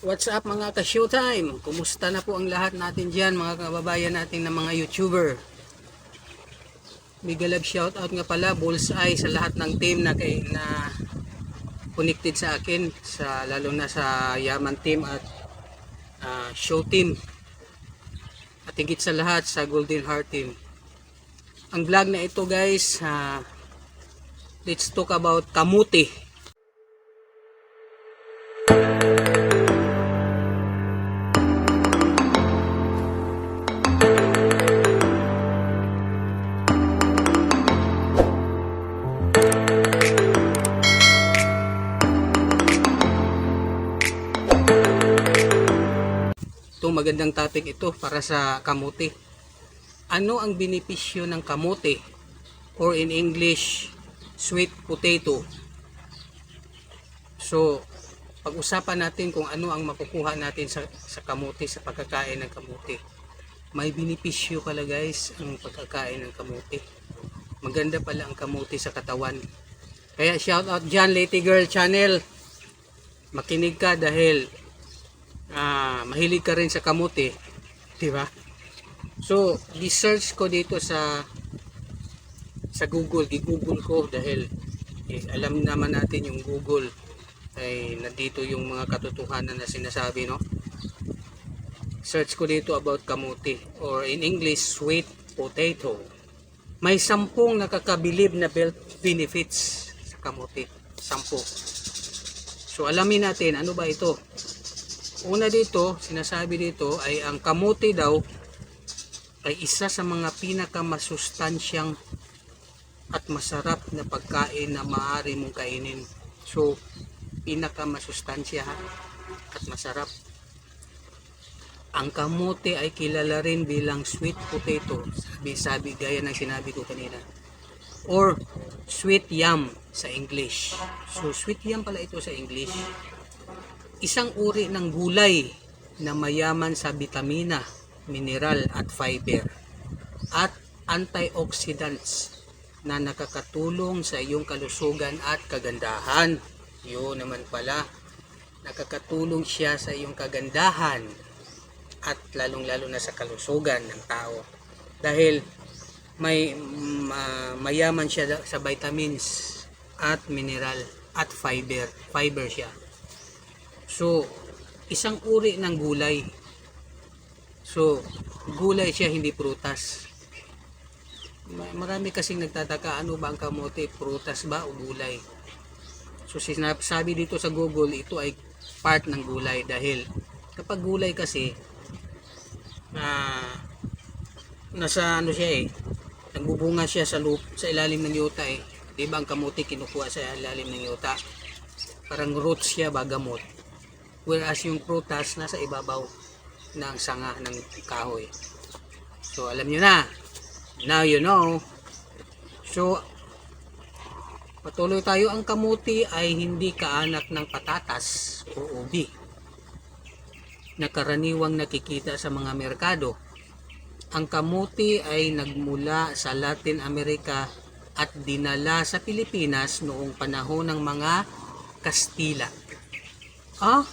What's up mga ka-showtime? Kumusta na po ang lahat natin dyan mga kababayan natin na mga YouTuber? Big love shoutout nga pala bullseye sa lahat ng team na, kay, na connected sa akin sa lalo na sa Yaman team at ah, show team at higit sa lahat sa Golden Heart team. Ang vlog na ito guys, ah, let's talk about kamuti. Ito magandang topic ito para sa kamuti. Ano ang benepisyo ng kamuti or in English sweet potato? So, pag-usapan natin kung ano ang makukuha natin sa, sa kamuti, sa pagkakain ng kamuti. May benepisyo pala guys ang pagkakain ng kamuti. Maganda pala ang kamuti sa katawan. Kaya shout out dyan Lady Girl Channel. Makinig ka dahil ah, mahilig ka rin sa kamuti, di ba? So, di-search ko dito sa sa Google, gi-Google ko dahil eh, alam naman natin yung Google ay nandito yung mga katotohanan na sinasabi, no? Search ko dito about kamuti or in English, sweet potato. May sampung nakakabilib na health benefits sa kamuti. Sampu. So, alamin natin, ano ba ito? Una dito, sinasabi dito ay ang kamote daw ay isa sa mga pinakamasustansyang at masarap na pagkain na maaari mong kainin. So, pinakamasustansya at masarap. Ang kamote ay kilala rin bilang sweet potato. Sabi, sabi gaya ng sinabi ko kanina. Or sweet yam sa English. So, sweet yam pala ito sa English isang uri ng gulay na mayaman sa bitamina, mineral at fiber at antioxidants na nakakatulong sa iyong kalusugan at kagandahan. Yun naman pala, nakakatulong siya sa iyong kagandahan at lalong-lalo na sa kalusugan ng tao. Dahil may ma- mayaman siya sa vitamins at mineral at fiber. Fiber siya. So, isang uri ng gulay. So, gulay siya, hindi prutas. Ma- Marami kasing nagtataka, ano ba ang kamote? Prutas ba o gulay? So, sinab- sabi dito sa Google, ito ay part ng gulay dahil kapag gulay kasi, na nasa ano siya eh, nagbubunga siya sa loop, sa ilalim ng yuta eh. Di ba ang kamote kinukuha sa ilalim ng yuta? Parang roots siya bagamot whereas yung prutas nasa ibabaw ng sanga ng kahoy. So alam nyo na. Now you know. So patuloy tayo ang kamuti ay hindi kaanak ng patatas o ubi na karaniwang nakikita sa mga merkado. Ang kamuti ay nagmula sa Latin America at dinala sa Pilipinas noong panahon ng mga Kastila. Ah,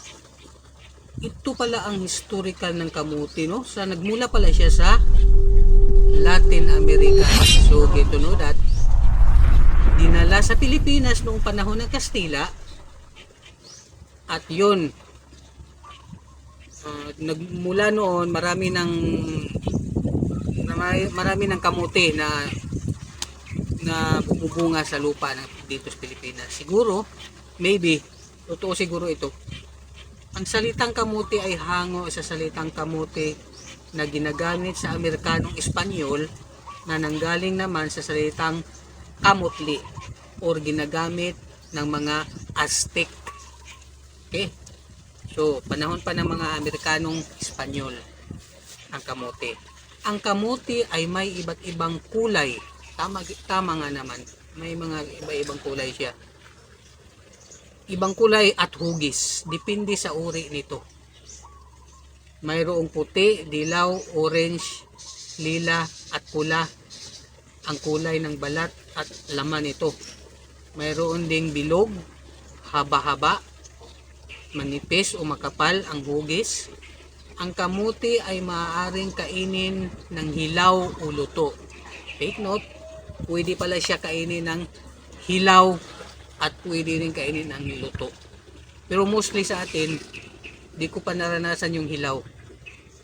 ito pala ang historical ng kamuti, no? Sa nagmula pala siya sa Latin America. So, get to know that. Dinala sa Pilipinas noong panahon ng Kastila. At yun, ah, nagmula noon, marami ng marami ng kamuti na na bubunga sa lupa dito sa Pilipinas. Siguro, maybe, totoo siguro ito, ang salitang kamuti ay hango sa salitang kamuti na ginagamit sa Amerikanong Espanyol na nanggaling naman sa salitang kamutli or ginagamit ng mga Aztec. Okay? So, panahon pa ng mga Amerikanong Espanyol ang kamuti. Ang kamuti ay may iba't ibang kulay. Tama, tama nga naman. May mga iba-ibang kulay siya ibang kulay at hugis. Depende sa uri nito. Mayroong puti, dilaw, orange, lila at pula ang kulay ng balat at laman nito. Mayroon ding bilog, haba-haba, manipis o makapal ang hugis. Ang kamuti ay maaaring kainin ng hilaw o luto. Take note, pwede pala siya kainin ng hilaw at pwede rin kainin ng luto. Pero mostly sa atin, di ko pa naranasan yung hilaw.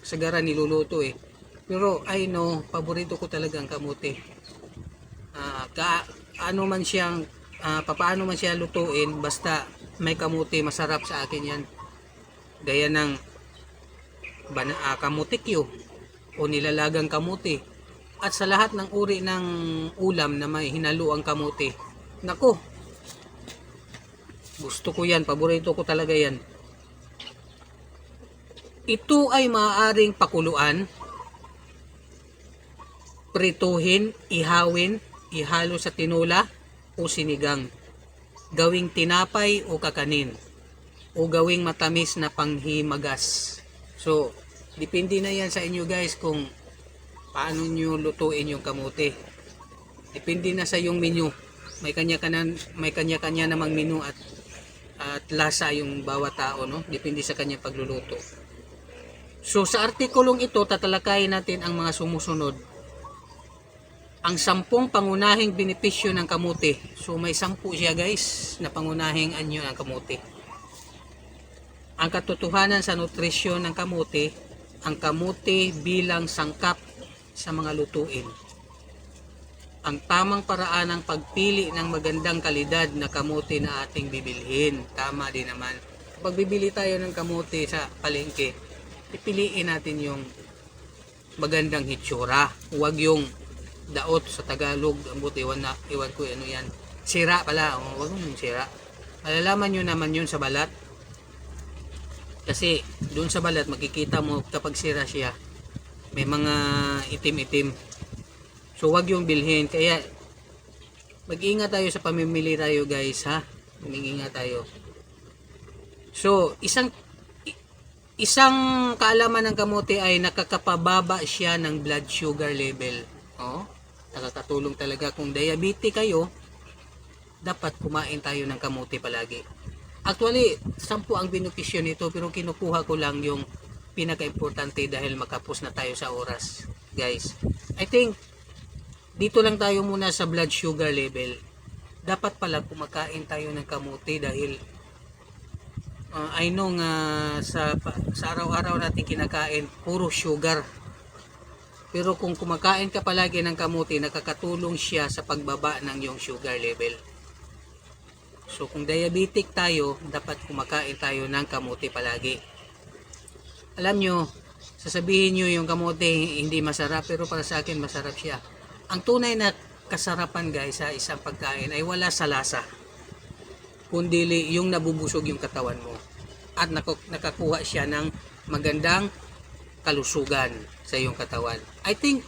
Sagara niluluto eh. Pero I know, paborito ko talaga ang kamuti. Ah, ka, ano man siyang, ah, papaano man siya lutuin, basta may kamuti, masarap sa akin yan. Gaya ng bana, ah, kamutikyo o nilalagang kamuti. At sa lahat ng uri ng ulam na may hinalo ang kamuti. Nako, gusto ko yan, paborito ko talaga yan. Ito ay maaaring pakuluan, prituhin, ihawin, ihalo sa tinula o sinigang, gawing tinapay o kakanin, o gawing matamis na panghimagas. So, depende na yan sa inyo guys kung paano nyo lutuin yung kamote. Depende na sa yung menu. May kanya-kanya may kanya-kanya namang menu at at lasa yung bawat tao no. Depende sa kanya pagluluto. So sa artikulong ito tatalakayin natin ang mga sumusunod. Ang sampung pangunahing benepisyo ng kamote. So may sampu siya guys na pangunahing anyo ng kamote. Ang katotohanan sa nutrisyon ng kamote, ang kamote bilang sangkap sa mga lutuin. Ang tamang paraan ng pagpili ng magandang kalidad na kamote na ating bibilhin. Tama din naman. Pag bibili tayo ng kamote sa palengke, pipiliin natin yung magandang hitsura. Huwag yung daot sa Tagalog. Ang buti, iwan, na, iwan ko ano yan. Sira pala. O, huwag mong sira. Malalaman nyo naman yun sa balat. Kasi doon sa balat makikita mo kapag sira siya may mga itim-itim. So wag yung bilhin. Kaya mag-ingat tayo sa pamimili tayo guys ha. Mag-ingat tayo. So isang isang kaalaman ng kamote ay nakakapababa siya ng blood sugar level. Oh, nakakatulong talaga kung diabetic kayo, dapat kumain tayo ng kamote palagi. Actually, sampu ang benepisyo nito pero kinukuha ko lang yung pinaka-importante dahil makapos na tayo sa oras. Guys, I think dito lang tayo muna sa blood sugar level. Dapat pala kumakain tayo ng kamote dahil uh, I know nga sa, sa araw-araw natin kinakain puro sugar. Pero kung kumakain ka palagi ng kamote, nakakatulong siya sa pagbaba ng yung sugar level. So kung diabetic tayo, dapat kumakain tayo ng kamote palagi. Alam nyo, sasabihin nyo yung kamote hindi masarap pero para sa akin masarap siya. Ang tunay na kasarapan guys sa isang pagkain ay wala sa lasa. Kundi yung nabubusog yung katawan mo. At nakakuha siya ng magandang kalusugan sa iyong katawan. I think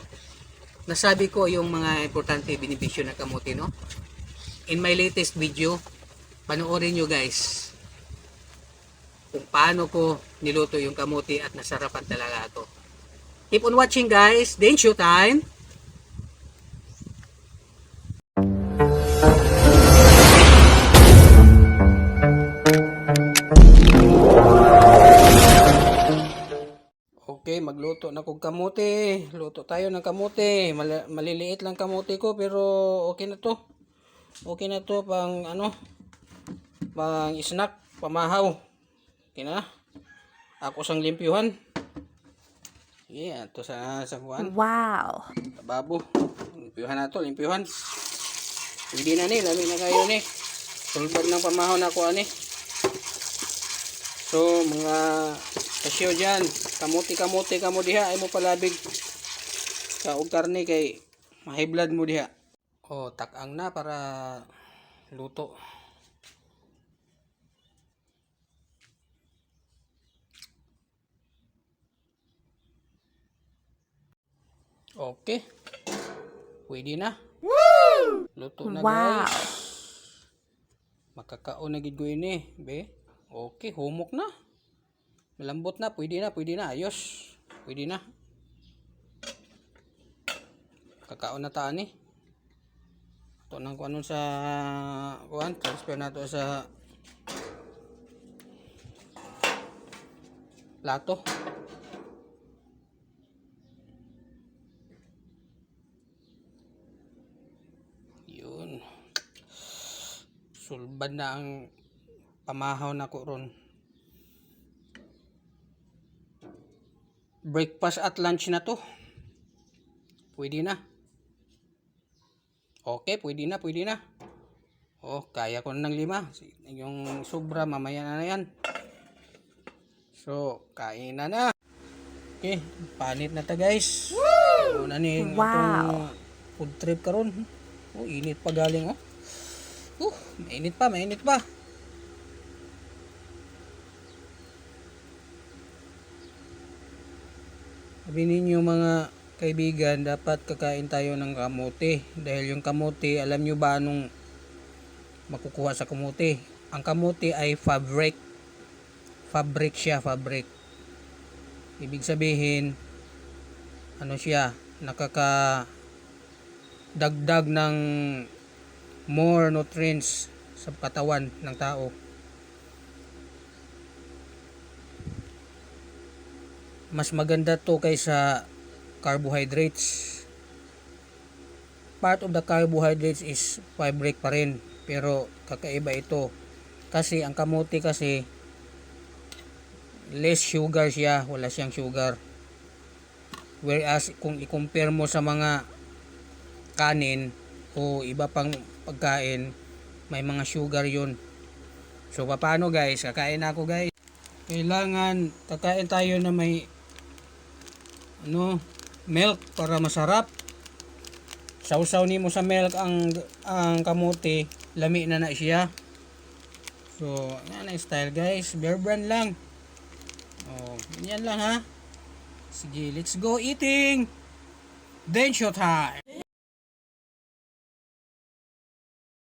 nasabi ko yung mga importante benepisyo ng kamote no. In my latest video, panoorin nyo guys kung paano ko niluto yung kamuti at nasarapan talaga ako. Keep on watching guys. Then show time. Okay, magluto na kong kamote. Luto tayo ng kamote. Mal- maliliit lang kamote ko pero okay na to. Okay na to pang ano, pang snack, pamahaw. Okay na. Ako sang limpyuhan. Yeah, to sa sa kuan. Wow. Babo. Limpyuhan na to, limpyuhan. Hindi na ni, lami na kayo ni. Sulbad ng pamahaw na ko ani. So, mga kasyo dyan, kamuti-kamuti kamo diha, ay mo palabig. Sa og karne kay mahiblad mo diha. Oh, takang na para luto. Okay. Pwede na. Luto na Wow. guys. Makakaon na gid ko ini, be. Okay, humok na. Malambot na, pwede na, pwede na. Ayos. Pwede na. Kakaon na taan eh. Ito nang kuanon sa kuan, transfer na to sa plato. Yun. Sulban na ang pamahaw na ko ron. Breakfast at lunch na to. Pwede na. Okay, pwede na, pwede na. Oh, kaya ko na ng lima. Yung sobra, mamaya na na yan. So, kain na na. Okay, panit na ta guys. Woo! na ni wow. food trip karon. Oh, init pa galing oh. Uh, mainit pa, mainit pa. Sabi ninyo mga kaibigan, dapat kakain tayo ng kamote. Dahil yung kamote, alam nyo ba anong makukuha sa kamote? Ang kamote ay fabric. Fabric siya, fabric. Ibig sabihin, ano siya, nakaka dagdag ng more nutrients sa katawan ng tao. Mas maganda to kaysa carbohydrates. Part of the carbohydrates is fabric pa rin. Pero kakaiba ito. Kasi ang kamote kasi less sugar siya. Wala siyang sugar. Whereas kung i-compare mo sa mga kanin o iba pang pagkain, may mga sugar yun. So paano guys? Kakain ako guys. Kailangan kakain tayo na may ano, milk para masarap. Sausaw ni mo sa milk ang ang kamote, lami na na siya. So, yan ang style guys. Bear brand lang. Oh, yan lang ha. Sige, let's go eating. Then show time.